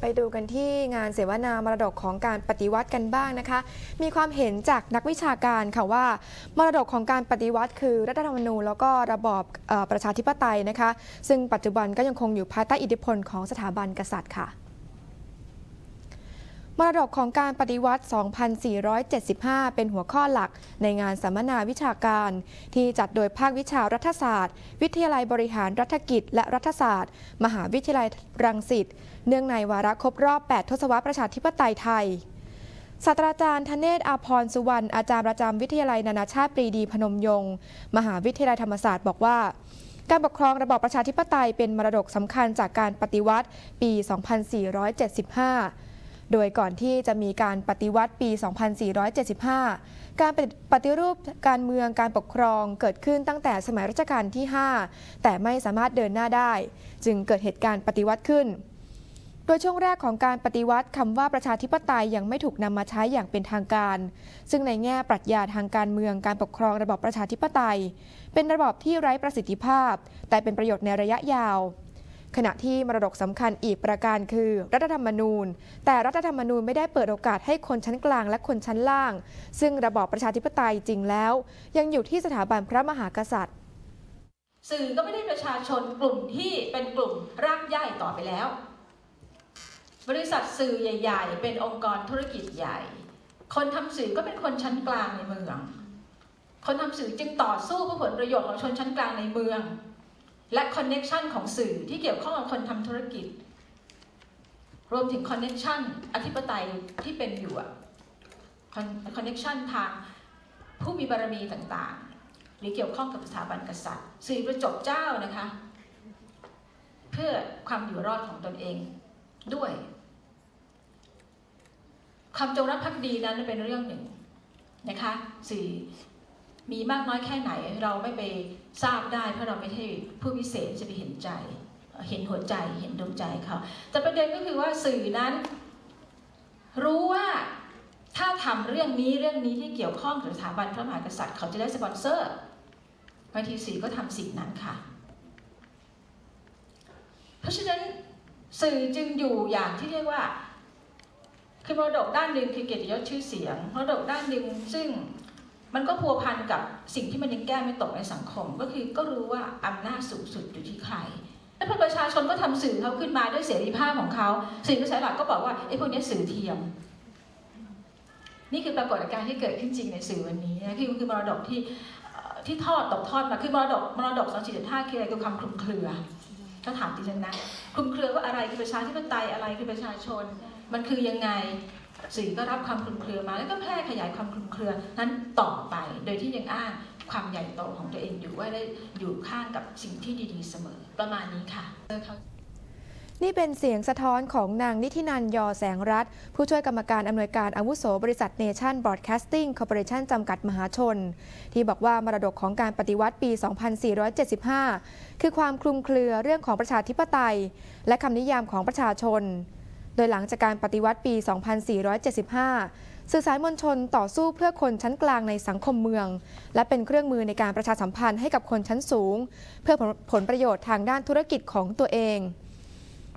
ไปดูกันที่งานเสวนามรดกของการปฏิวัติกันบ้างนะคะ มีความเห็นจากนักวิชาการค่ะว่า มรดกของการปฏิวัติคือรัฐธรรมนูญแล้วก็ระบอบประชาธิปไตยนะคะ ซึ่งปัจจุบันก็ยังคงอยู่ภายใต้อิทธิพลของสถาบันกษัตริย์ค่ะ มรดกของการปฏิวัติ 2475 เป็นหัวข้อหลักในงานสัมมนาวิชาการ ที่จัดโดยภาควิชารัฐศาสตร์ วิทยาลัยบริหารรัฐกิจ และรัฐศาสตร์ มหาวิทยาลัยรังสิต เนื่องในวาระครบรอบ 8 ทศวรรษประชาธิปไตยไทยศาสตราจารย์ธเนศอาพรสุวรรณอาจารย์ประจำวิทยาลัยนานาชาติปรีดีพนมยงค์มหาวิทยาลัยธรรมศาสตร์บอกว่า การปกครองระบอบประชาธิปไตยเป็นมรดกสำคัญจากการปฏิวัติปี 2475 โดยก่อนที่จะมีการปฏิวัติปี 2475 การปฏิรูปการเมืองการปกครองเกิดขึ้นตั้งแต่สมัยรัชกาลที่ 5 แต่ไม่สามารถเดินหน้าได้ จึงเกิดเหตุการณ์ปฏิวัติขึ้น โดยช่วงแรกของการปฏิวัติคำว่าประชาธิปไตยยังไม่ถูกนำมาใช้อย่างเป็นทางการ ซึ่งในแง่ปรัชญาทางการเมืองการปกครองระบอบประชาธิปไตย เป็นระบอบที่ไร้ประสิทธิภาพ แต่เป็นประโยชน์ในระยะยาว ขณะที่มรดกสำคัญอีกประการคือ รัฐธรรมนูญ แต่รัฐธรรมนูญไม่ได้เปิดโอกาสให้คนชั้นกลางและคนชั้นล่าง ซึ่งระบอบประชาธิปไตยจริงแล้ว ยังอยู่ที่สถาบันพระมหากษัตริย์ สื่อก็ไม่ได้ประชาชนกลุ่มที่เป็นกลุ่มรากใหญ่ต่อไปแล้ว บริษัทสื่อใหญ่ ๆ เป็นองค์กรธุรกิจใหญ่ คนทำสื่อก็เป็นคนชั้นกลางในเมือง คนทำสื่อจึงต่อสู้เพื่อผลประโยชน์ของชนชั้นกลางในเมือง และคอนเน็ชันของสื่อที่เกี่ยวข้องกับคนทำธุรกิจ รวมถึงคอนเน็ชันอธิปไตยที่เป็นอยู่คอนเน็ชันทางผู้มีบารมีต่างๆ หรือเกี่ยวข้องกับสถาบันกษัตริย์ สื่อประจบเจ้านะคะ เพื่อความอยู่รอดของตนเองด้วย ความจงรักภักดีนั้นเป็นเรื่องหนึ่งนะคะ สื่อ มีมากน้อยแค่ไหนเราไม่ไปทราบได้ เพราะเราไม่ใช่ผู้พิเศษจะไปเห็นใจ เห็นหัวใจเห็นดวงใจเขาแต่ประเด็นก็คือว่าสื่อนั้น รู้ว่าถ้าทำเรื่องนี้เรื่องนี้ที่เกี่ยวข้องกับสถาบันพระมหากษัตริย์ เขาจะได้สปอนเซอร์บางทีสื่อก็ทำสิ่งนั้นค่ะ เพราะฉะนั้นสื่อจึงอยู่อย่างที่เรียกว่าคือมรดกด้านหนึ่งคือเกียรติยศชื่อเสียงมรดกด้านหนึ่งซึ่ง มันก็พัวพันกับสิ่งที่มันยังแก้ไม่ตกในสังคม ก็คือก็รู้ว่าอำนาจสูงสุดอยู่ที่ใครแล้วพอประชาชนก็ทำสื่อเขาขึ้นมาด้วยเสรีภาพของเขาสื่อกระแสหลักก็บอกว่าไอ้พวกนี้สื่อเทียม นี่คือปรากฏการณ์ที่เกิดขึ้นจริงในสื่อวันนี้นะคือคือมรดกที่ที่ทอดตกทอดมาคือมรดกมรดกสองสี่ห้าคืออะไรคือความคลุมเครือถ้าถามดิฉันนะคลุมเครือว่าอะไรคือประชาธิปไตยอะไรคือประชาชน มันคือยังไง สื่อก็รับความคลุมเครือมา แล้วก็แพร่ขยายความคลุมเครือนั้นต่อไป โดยที่ยังอ้างความใหญ่โตของตัวเองอยู่ว่าได้อยู่ข้างกับสิ่งที่ดีๆเสมอประมาณนี้ค่ะนี่เป็นเสียงสะท้อนของนางนิธินันยอแสงรัฐผู้ช่วยกรรมการอำนวยการอาวุโสบริษัทเนชั่นบรอดแคสติ้งคอร์ปอเรชั่นจำกัดมหาชน ที่บอกว่ามรดกของการปฏิวัติปี 2475 คือความคลุมเครือเรื่องของประชาธิปไตย และคำนิยามของประชาชน โดยหลังจากการปฏิวัติปี 2475 สื่อสารมวลชนต่อสู้เพื่อคนชั้นกลางในสังคมเมือง และเป็นเครื่องมือในการประชาสัมพันธ์ให้กับคนชั้นสูง เพื่อผลประโยชน์ทางด้านธุรกิจของตัวเอง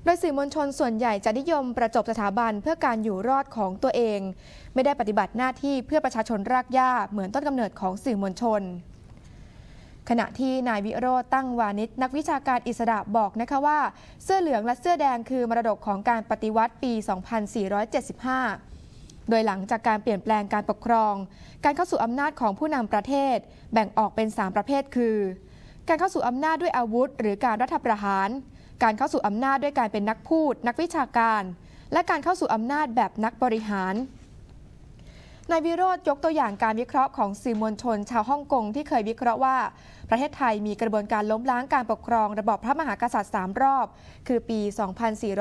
โดยสื่อมวลชนส่วนใหญ่จะนิยมประจบสถาบันเพื่อการอยู่รอดของตัวเอง ไม่ได้ปฏิบัติหน้าที่เพื่อประชาชนรากหญ้าเหมือนต้นกำเนิดของสื่อมวลชน ขณะที่นายวิโรจน์ตั้งวานิชนักวิชาการอิสระบอกนะคะว่า เสื้อเหลืองและเสื้อแดงคือมรดกของการปฏิวัติปี 2475 โดยหลังจากการเปลี่ยนแปลงการปกครอง การเข้าสู่อำนาจของผู้นำประเทศ แบ่งออกเป็น 3 ประเภทคือ การเข้าสู่อำนาจด้วยอาวุธ หรือการรัฐประหาร การเข้าสู่อำนาจด้วยการเป็นนักพูด นักวิชาการ และการเข้าสู่อำนาจแบบนักบริหาร นายวิโรธยกตัวอย่างการวิเคราะห์ของสื่อมวลชนชาวฮ่องกงที่เคยวิเคราะห์ว่า ประเทศไทยมีกระบวนการล้มล้างการปกครอง ระบอบพระมหากษัตริย์ 3 รอบ คือปี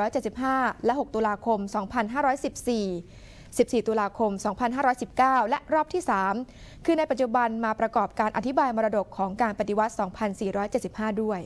2475 และ 6 ตุลาคม 2514 14 ตุลาคม 2519 และรอบที่ 3 คือในปัจจุบันมาประกอบการอธิบายมรดกของการปฏิวัติ 2475 ด้วย